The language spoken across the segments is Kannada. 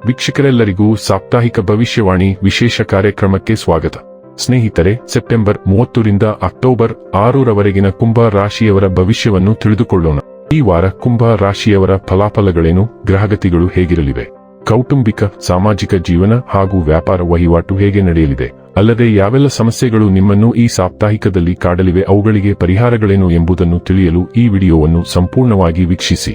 ವೀಕ್ಷಕರೆಲ್ಲರಿಗೂ ಸಾಪ್ತಾಹಿಕ ಭವಿಷ್ಯವಾಣಿ ವಿಶೇಷ ಕಾರ್ಯಕ್ರಮಕ್ಕೆ ಸ್ವಾಗತ. ಸ್ನೇಹಿತರೆ, ಸೆಪ್ಟೆಂಬರ್ ಮೂವತ್ತರಿಂದ ಅಕ್ಟೋಬರ್ ಆರರವರೆಗಿನ ಕುಂಭ ರಾಶಿಯವರ ಭವಿಷ್ಯವನ್ನು ತಿಳಿದುಕೊಳ್ಳೋಣ. ಈ ವಾರ ಕುಂಭ ರಾಶಿಯವರ ಫಲಾಫಲಗಳೇನು, ಗ್ರಹಗತಿಗಳು ಹೇಗಿರಲಿವೆ, ಕೌಟುಂಬಿಕ, ಸಾಮಾಜಿಕ ಜೀವನ ಹಾಗೂ ವ್ಯಾಪಾರ ವಹಿವಾಟು ಹೇಗೆ ನಡೆಯಲಿದೆ, ಅಲ್ಲದೆ ಯಾವೆಲ್ಲ ಸಮಸ್ಯೆಗಳು ನಿಮ್ಮನ್ನು ಈ ಸಾಪ್ತಾಹಿಕದಲ್ಲಿ ಕಾಡಲಿವೆ, ಅವುಗಳಿಗೆ ಪರಿಹಾರಗಳೇನು ಎಂಬುದನ್ನು ತಿಳಿಯಲು ಈ ವಿಡಿಯೋವನ್ನು ಸಂಪೂರ್ಣವಾಗಿ ವೀಕ್ಷಿಸಿ.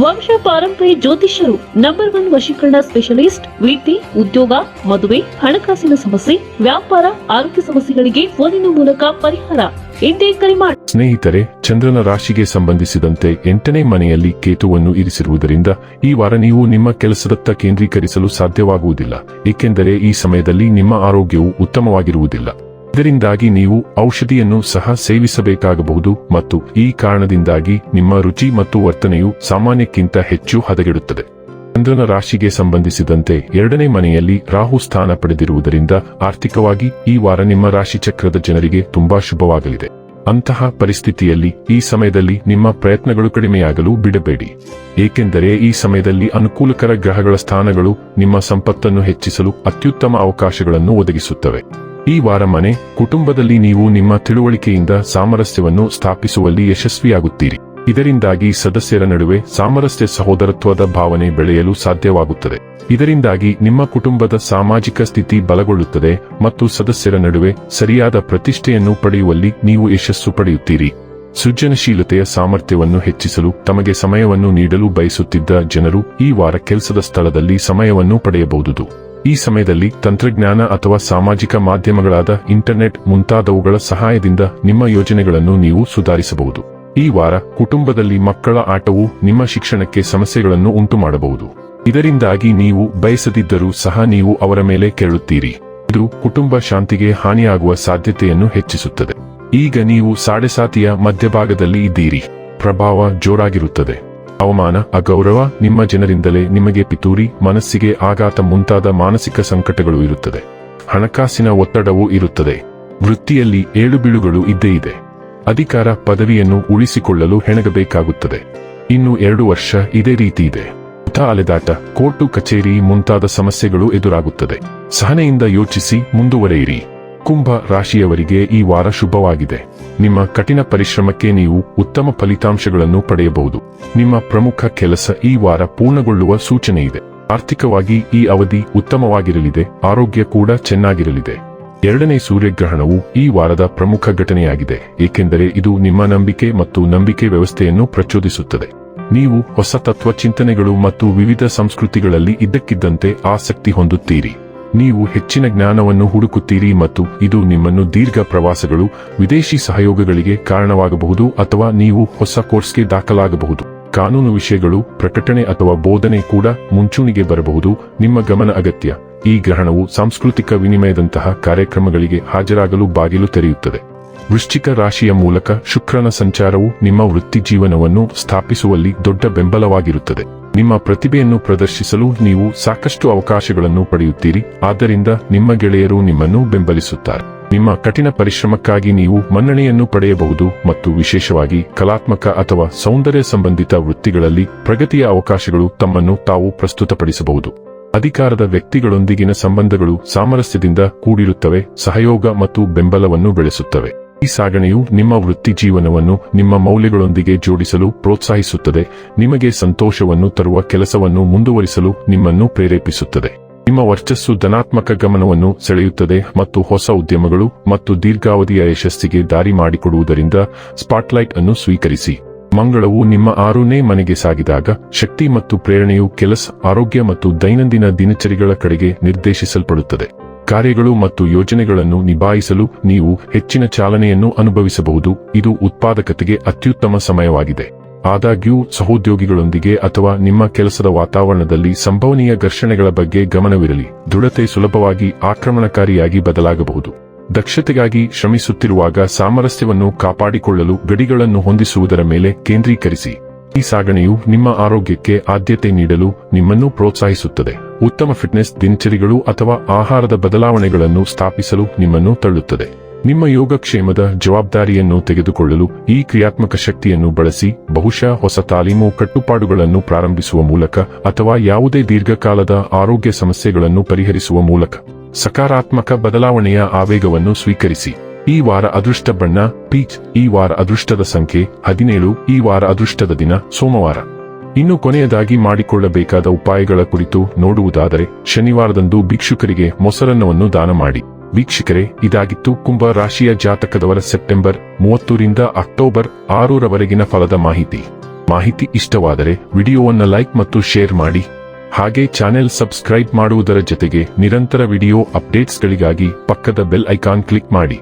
ವಂಶ ಪಾರಂಪರ್ಯ ಜ್ಯೋತಿಷ್ಯರು ನಂಬರ್ ಒನ್ ವಶೀಕರಣ ಸ್ಪೆಷಲಿಸ್ಟ್ ವಿದ್ಯೆ ಉದ್ಯೋಗ, ಮದುವೆ, ಹಣಕಾಸಿನ ಸಮಸ್ಯೆ, ವ್ಯಾಪಾರ, ಆರೋಗ್ಯ ಸಮಸ್ಯೆಗಳಿಗೆ ಫೋನಿನ ಮೂಲಕ ಪರಿಹಾರ. ಎಂದೇ ಕರೆ ಮಾಡಿ ಸ್ನೇಹಿತರೆ, ಚಂದ್ರನ ರಾಶಿಗೆ ಸಂಬಂಧಿಸಿದಂತೆ ಎಂಟನೇ ಮನೆಯಲ್ಲಿ ಕೇತುವನ್ನು ಇರಿಸಿರುವುದರಿಂದ ಈ ವಾರ ನೀವು ನಿಮ್ಮ ಕೆಲಸದತ್ತ ಕೇಂದ್ರೀಕರಿಸಲು ಸಾಧ್ಯವಾಗುವುದಿಲ್ಲ. ಏಕೆಂದರೆ ಈ ಸಮಯದಲ್ಲಿ ನಿಮ್ಮ ಆರೋಗ್ಯವು ಉತ್ತಮವಾಗಿರುವುದಿಲ್ಲ. ಇದರಿಂದಾಗಿ ನೀವು ಔಷಧಿಯನ್ನು ಸಹ ಸೇವಿಸಬೇಕಾಗಬಹುದು ಮತ್ತು ಈ ಕಾರಣದಿಂದಾಗಿ ನಿಮ್ಮ ರುಚಿ ಮತ್ತು ವರ್ತನೆಯು ಸಾಮಾನ್ಯಕ್ಕಿಂತ ಹೆಚ್ಚು ಹದಗೆಡುತ್ತದೆ. ಚಂದ್ರನ ರಾಶಿಗೆ ಸಂಬಂಧಿಸಿದಂತೆ ಎರಡನೇ ಮನೆಯಲ್ಲಿ ರಾಹು ಸ್ಥಾನ ಪಡೆದಿರುವುದರಿಂದ ಆರ್ಥಿಕವಾಗಿ ಈ ವಾರ ನಿಮ್ಮ ರಾಶಿ ಚಕ್ರದ ಜನರಿಗೆ ತುಂಬಾ ಶುಭವಾಗಲಿದೆ. ಅಂತಹ ಪರಿಸ್ಥಿತಿಯಲ್ಲಿ ಈ ಸಮಯದಲ್ಲಿ ನಿಮ್ಮ ಪ್ರಯತ್ನಗಳು ಕಡಿಮೆಯಾಗಲು ಬಿಡಬೇಡಿ. ಏಕೆಂದರೆ ಈ ಸಮಯದಲ್ಲಿ ಅನುಕೂಲಕರ ಗ್ರಹಗಳ ಸ್ಥಾನಗಳು ನಿಮ್ಮ ಸಂಪತ್ತನ್ನು ಹೆಚ್ಚಿಸಲು ಅತ್ಯುತ್ತಮ ಅವಕಾಶಗಳನ್ನು ಒದಗಿಸುತ್ತವೆ. ಈ ವಾರ ಮನೆ, ಕುಟುಂಬದಲ್ಲಿ ನೀವು ನಿಮ್ಮ ತಿಳುವಳಿಕೆಯಿಂದ ಸಾಮರಸ್ಯವನ್ನು ಸ್ಥಾಪಿಸುವಲ್ಲಿ ಯಶಸ್ವಿಯಾಗುತ್ತೀರಿ. ಇದರಿಂದಾಗಿ ಸದಸ್ಯರ ನಡುವೆ ಸಾಮರಸ್ಯ ಸಹೋದರತ್ವದ ಭಾವನೆ ಬೆಳೆಯಲು ಸಾಧ್ಯವಾಗುತ್ತದೆ. ಇದರಿಂದಾಗಿ ನಿಮ್ಮ ಕುಟುಂಬದ ಸಾಮಾಜಿಕ ಸ್ಥಿತಿ ಬಲಗೊಳ್ಳುತ್ತದೆ ಮತ್ತು ಸದಸ್ಯರ ನಡುವೆ ಸರಿಯಾದ ಪ್ರತಿಷ್ಠೆಯನ್ನು ಪಡೆಯುವಲ್ಲಿ ನೀವು ಯಶಸ್ಸು ಪಡೆಯುತ್ತೀರಿ. ಸೃಜನಶೀಲತೆಯ ಸಾಮರ್ಥ್ಯವನ್ನು ಹೆಚ್ಚಿಸಲು ತಮಗೆ ಸಮಯವನ್ನು ನೀಡಲು ಬಯಸುತ್ತಿದ್ದ ಜನರು ಈ ವಾರ ಕೆಲಸದ ಸ್ಥಳದಲ್ಲಿ ಸಮಯವನ್ನು ಪಡೆಯಬಹುದು ಈ ಸಮಯದಲ್ಲಿ ತಂತ್ರಜ್ಞಾನ ಅಥವಾ ಸಾಮಾಜಿಕ ಮಾಧ್ಯಮಗಳಾದ ಇಂಟರ್ನೆಟ್ ಮುಂತಾದವುಗಳ ಸಹಾಯದಿಂದ ನಿಮ್ಮ ಯೋಜನೆಗಳನ್ನು ನೀವು ಸುಧಾರಿಸಬಹುದು. ಈ ವಾರ ಕುಟುಂಬದಲ್ಲಿ ಮಕ್ಕಳ ಆಟವು ನಿಮ್ಮ ಶಿಕ್ಷಣಕ್ಕೆ ಸಮಸ್ಯೆಗಳನ್ನು ಉಂಟು ಮಾಡಬಹುದು ಇದರಿಂದಾಗಿ ನೀವು ಬಯಸದಿದ್ದರೂ ಸಹ ನೀವು ಅವರ ಮೇಲೆ ಕೇಳುತ್ತೀರಿ. ಇದು ಕುಟುಂಬ ಶಾಂತಿಗೆ ಹಾನಿಯಾಗುವ ಸಾಧ್ಯತೆಯನ್ನು ಹೆಚ್ಚಿಸುತ್ತದೆ. ಈಗ ನೀವು ಸಾಡೆಸಾತಿಯ ಮಧ್ಯಭಾಗದಲ್ಲಿ ಇದ್ದೀರಿ. ಪ್ರಭಾವ ಜೋರಾಗಿರುತ್ತದೆ. ಅವಮಾನ, ಅಗೌರವ ನಿಮ್ಮ ಜನರಿಂದಲೇ ನಿಮಗೆ ಪಿತೂರಿ, ಮನಸ್ಸಿಗೆ ಆಘಾತ ಮುಂತಾದ ಮಾನಸಿಕ ಸಂಕಟಗಳು ಇರುತ್ತದೆ. ಹಣಕಾಸಿನ ಒತ್ತಡವೂ ಇರುತ್ತದೆ. ವೃತ್ತಿಯಲ್ಲಿ ಏಳುಬೀಳುಗಳು ಇದ್ದೇ ಇದೆ. ಅಧಿಕಾರ ಪದವಿಯನ್ನು ಉಳಿಸಿಕೊಳ್ಳಲು ಹೆಣಗಬೇಕಾಗುತ್ತದೆ. ಇನ್ನು ಎರಡು ವರ್ಷ ಇದೇ ರೀತಿ ಇದೆ. ಅಲೆದಾಟ, ಕೋರ್ಟು ಕಚೇರಿ ಮುಂತಾದ ಸಮಸ್ಯೆಗಳು ಎದುರಾಗುತ್ತದೆ. ಸಹನೆಯಿಂದ ಯೋಚಿಸಿ ಮುಂದುವರೆಯಿರಿ. ಕುಂಭ ರಾಶಿಯವರಿಗೆ ಈ ವಾರ ಶುಭವಾಗಿದೆ. ನಿಮ್ಮ ಕಠಿಣ ಪರಿಶ್ರಮಕ್ಕೆ ನೀವು ಉತ್ತಮ ಫಲಿತಾಂಶಗಳನ್ನು ಪಡೆಯಬಹುದು. ನಿಮ್ಮ ಪ್ರಮುಖ ಕೆಲಸ ಈ ವಾರ ಪೂರ್ಣಗೊಳ್ಳುವ ಸೂಚನೆ ಇದೆ. ಆರ್ಥಿಕವಾಗಿ ಈ ಅವಧಿ ಉತ್ತಮವಾಗಿರಲಿದೆ, ಆರೋಗ್ಯ ಕೂಡ ಚೆನ್ನಾಗಿರಲಿದೆ. ಎರಡನೇ ಸೂರ್ಯಗ್ರಹಣವು ಈ ವಾರದ ಪ್ರಮುಖ ಘಟನೆಯಾಗಿದೆ, ಏಕೆಂದರೆ ಇದು ನಿಮ್ಮ ನಂಬಿಕೆ ಮತ್ತು ನಂಬಿಕೆ ವ್ಯವಸ್ಥೆಯನ್ನು ಪ್ರಚೋದಿಸುತ್ತದೆ. ನೀವು ಹೊಸ ತತ್ವ ಚಿಂತನೆಗಳು ಮತ್ತು ವಿವಿಧ ಸಂಸ್ಕೃತಿಗಳಲ್ಲಿ ಇದ್ದಕ್ಕಿದ್ದಂತೆ ಆಸಕ್ತಿ ಹೊಂದುತ್ತೀರಿ. ನೀವು ಹೆಚ್ಚಿನ ಜ್ಞಾನವನ್ನು ಹುಡುಕುತ್ತೀರಿ ಮತ್ತು ಇದು ನಿಮ್ಮನ್ನು ದೀರ್ಘ ಪ್ರವಾಸಗಳು, ವಿದೇಶಿ ಸಹಯೋಗಗಳಿಗೆ ಕಾರಣವಾಗಬಹುದು ಅಥವಾ ನೀವು ಹೊಸ ಕೋರ್ಸ್ಗೆ ದಾಖಲಾಗಬಹುದು. ಕಾನೂನು ವಿಷಯಗಳು, ಪ್ರಕಟಣೆ ಅಥವಾ ಬೋಧನೆ ಕೂಡ ಮುಂಚೂಣಿಗೆ ಬರಬಹುದು. ನಿಮ್ಮ ಗಮನ ಅಗತ್ಯ. ಈ ಗ್ರಹಣವು ಸಾಂಸ್ಕೃತಿಕ ವಿನಿಮಯದಂತಹ ಕಾರ್ಯಕ್ರಮಗಳಿಗೆ ಹಾಜರಾಗಲು ಬಾಗಿಲು ತೆರೆಯುತ್ತದೆ. ವೃಶ್ಚಿಕ ರಾಶಿಯ ಮೂಲಕ ಶುಕ್ರನ ಸಂಚಾರವು ನಿಮ್ಮ ವೃತ್ತಿ ಜೀವನವನ್ನು ಸ್ಥಾಪಿಸುವಲ್ಲಿ ದೊಡ್ಡ ಬೆಂಬಲವಾಗಿರುತ್ತದೆ. ನಿಮ್ಮ ಪ್ರತಿಭೆಯನ್ನು ಪ್ರದರ್ಶಿಸಲು ನೀವು ಸಾಕಷ್ಟು ಅವಕಾಶಗಳನ್ನು ಪಡೆಯುತ್ತೀರಿ, ಆದ್ದರಿಂದ ನಿಮ್ಮ ಗೆಳೆಯರು ನಿಮ್ಮನ್ನು ಬೆಂಬಲಿಸುತ್ತಾರೆ. ನಿಮ್ಮ ಕಠಿಣ ಪರಿಶ್ರಮಕ್ಕಾಗಿ ನೀವು ಮನ್ನಣೆಯನ್ನು ಪಡೆಯಬಹುದು ಮತ್ತು ವಿಶೇಷವಾಗಿ ಕಲಾತ್ಮಕ ಅಥವಾ ಸೌಂದರ್ಯ ಸಂಬಂಧಿತ ವೃತ್ತಿಗಳಲ್ಲಿ ಪ್ರಗತಿಯ ಅವಕಾಶಗಳು ತಮ್ಮನ್ನು ತಾವು ಪ್ರಸ್ತುತಪಡಿಸಬಹುದು. ಅಧಿಕಾರದ ವ್ಯಕ್ತಿಗಳೊಂದಿಗಿನ ಸಂಬಂಧಗಳು ಸಾಮರಸ್ಯದಿಂದ ಕೂಡಿರುತ್ತವೆ, ಸಹಯೋಗ ಮತ್ತು ಬೆಂಬಲವನ್ನು ಬೆಳೆಸುತ್ತವೆ. ಈ ಸಾಗಣೆಯು ನಿಮ್ಮ ವೃತ್ತಿ ಜೀವನವನ್ನು ನಿಮ್ಮ ಮೌಲ್ಯಗಳೊಂದಿಗೆ ಜೋಡಿಸಲು ಪ್ರೋತ್ಸಾಹಿಸುತ್ತದೆ. ನಿಮಗೆ ಸಂತೋಷವನ್ನು ತರುವ ಕೆಲಸವನ್ನು ಮುಂದುವರಿಸಲು ನಿಮ್ಮನ್ನು ಪ್ರೇರೇಪಿಸುತ್ತದೆ. ನಿಮ್ಮ ವರ್ಚಸ್ಸು ಧನಾತ್ಮಕ ಗಮನವನ್ನು ಸೆಳೆಯುತ್ತದೆ ಮತ್ತು ಹೊಸ ಉದ್ಯಮಗಳು ಮತ್ತು ದೀರ್ಘಾವಧಿಯ ಯಶಸ್ಸಿಗೆ ದಾರಿ ಮಾಡಿಕೊಡುವುದರಿಂದ ಸ್ಪಾಟ್ಲೈಟ್ ಅನ್ನು ಸ್ವೀಕರಿಸಿ. ಮಂಗಳವು ನಿಮ್ಮ ಆರನೇ ಮನೆಗೆ ಸಾಗಿದಾಗ ಶಕ್ತಿ ಮತ್ತು ಪ್ರೇರಣೆಯು ಕೆಲಸ, ಆರೋಗ್ಯ ಮತ್ತು ದೈನಂದಿನ ದಿನಚರಿಗಳ ಕಡೆಗೆ ನಿರ್ದೇಶಿಸಲ್ಪಡುತ್ತದೆ. ಕಾರ್ಯಗಳು ಮತ್ತು ಯೋಜನೆಗಳನ್ನು ನಿಭಾಯಿಸಲು ನೀವು ಹೆಚ್ಚಿನ ಚಾಲನೆಯನ್ನು ಅನುಭವಿಸಬಹುದು. ಇದು ಉತ್ಪಾದಕತೆಗೆ ಅತ್ಯುತ್ತಮ ಸಮಯವಾಗಿದೆ. ಆದಾಗ್ಯೂ, ಸಹೋದ್ಯೋಗಿಗಳೊಂದಿಗೆ ಅಥವಾ ನಿಮ್ಮ ಕೆಲಸದ ವಾತಾವರಣದಲ್ಲಿ ಸಂಭವನೀಯ ಘರ್ಷಣೆಗಳ ಬಗ್ಗೆ ಗಮನವಿರಲಿ. ದೃಢತೆ ಸುಲಭವಾಗಿ ಆಕ್ರಮಣಕಾರಿಯಾಗಿ ಬದಲಾಗಬಹುದು. ದಕ್ಷತೆಗಾಗಿ ಶ್ರಮಿಸುತ್ತಿರುವಾಗ ಸಾಮರಸ್ಯವನ್ನು ಕಾಪಾಡಿಕೊಳ್ಳಲು ಗಡಿಗಳನ್ನು ಹೊಂದಿಸುವುದರ ಮೇಲೆ ಕೇಂದ್ರೀಕರಿಸಿ. ಈ ಸಾಗಣೆಯು ನಿಮ್ಮ ಆರೋಗ್ಯಕ್ಕೆ ಆದ್ಯತೆ ನೀಡಲು ನಿಮ್ಮನ್ನು ಪ್ರೋತ್ಸಾಹಿಸುತ್ತದೆ. ಉತ್ತಮ ಫಿಟ್ನೆಸ್ ದಿನಚರಿಗಳು ಅಥವಾ ಆಹಾರದ ಬದಲಾವಣೆಗಳನ್ನು ಸ್ಥಾಪಿಸಲು ನಿಮ್ಮನ್ನು ತಳ್ಳುತ್ತದೆ. ನಿಮ್ಮ ಯೋಗಕ್ಷೇಮದ ಜವಾಬ್ದಾರಿಯನ್ನು ತೆಗೆದುಕೊಳ್ಳಲು ಈ ಕ್ರಿಯಾತ್ಮಕ ಶಕ್ತಿಯನ್ನು ಬಳಸಿ ಬಹುಶಃ ಹೊಸ ತಾಲೀಮು ಕಟ್ಟುಪಾಡುಗಳನ್ನು ಪ್ರಾರಂಭಿಸುವ ಮೂಲಕ ಅಥವಾ ಯಾವುದೇ ದೀರ್ಘಕಾಲದ ಆರೋಗ್ಯ ಸಮಸ್ಯೆಗಳನ್ನು ಪರಿಹರಿಸುವ ಮೂಲಕ ಸಕಾರಾತ್ಮಕ ಬದಲಾವಣೆಯ ಆವೇಗವನ್ನು ಸ್ವೀಕರಿಸಿ. ಈ ವಾರ ಅದೃಷ್ಟ ಬಣ್ಣ, ಪೀಚ್. ಈ ವಾರ ಅದೃಷ್ಟದ ಸಂಖ್ಯೆ, ಹದಿನೇಳು. ಈ ವಾರ ಅದೃಷ್ಟದ ದಿನ, ಸೋಮವಾರ. ಇನ್ನು ಕೊನೆಯದಾಗಿ ಮಾಡಿಕೊಳ್ಳಬೇಕಾದ ಉಪಾಯಗಳ ಕುರಿತು ನೋಡುವುದಾದರೆ, ಶನಿವಾರದಂದು ಭಿಕ್ಷುಕರಿಗೆ ಮೊಸರನ್ನವನ್ನು ದಾನ ಮಾಡಿ. ವೀಕ್ಷಕರೇ, ಇದಾಗಿತ್ತು ಕುಂಭ ರಾಶಿಯ ಜಾತಕದವರ ಸೆಪ್ಟೆಂಬರ್ ಮೂವತ್ತರಿಂದ ಅಕ್ಟೋಬರ್ ಆರೂರವರೆಗಿನ ಫಲದ ಮಾಹಿತಿ. ಮಾಹಿತಿ ಇಷ್ಟವಾದರೆ ವಿಡಿಯೋವನ್ನು ಲೈಕ್ ಮತ್ತು ಶೇರ್ ಮಾಡಿ. ಹಾಗೆ ಚಾನೆಲ್ ಸಬ್ಸ್ಕ್ರೈಬ್ ಮಾಡುವುದರ ಜೊತೆಗೆ ನಿರಂತರ ವಿಡಿಯೋ ಅಪ್ಡೇಟ್ಸ್ಗಳಿಗಾಗಿ ಪಕ್ಕದ ಬೆಲ್ ಐಕಾನ್ ಕ್ಲಿಕ್ ಮಾಡಿ.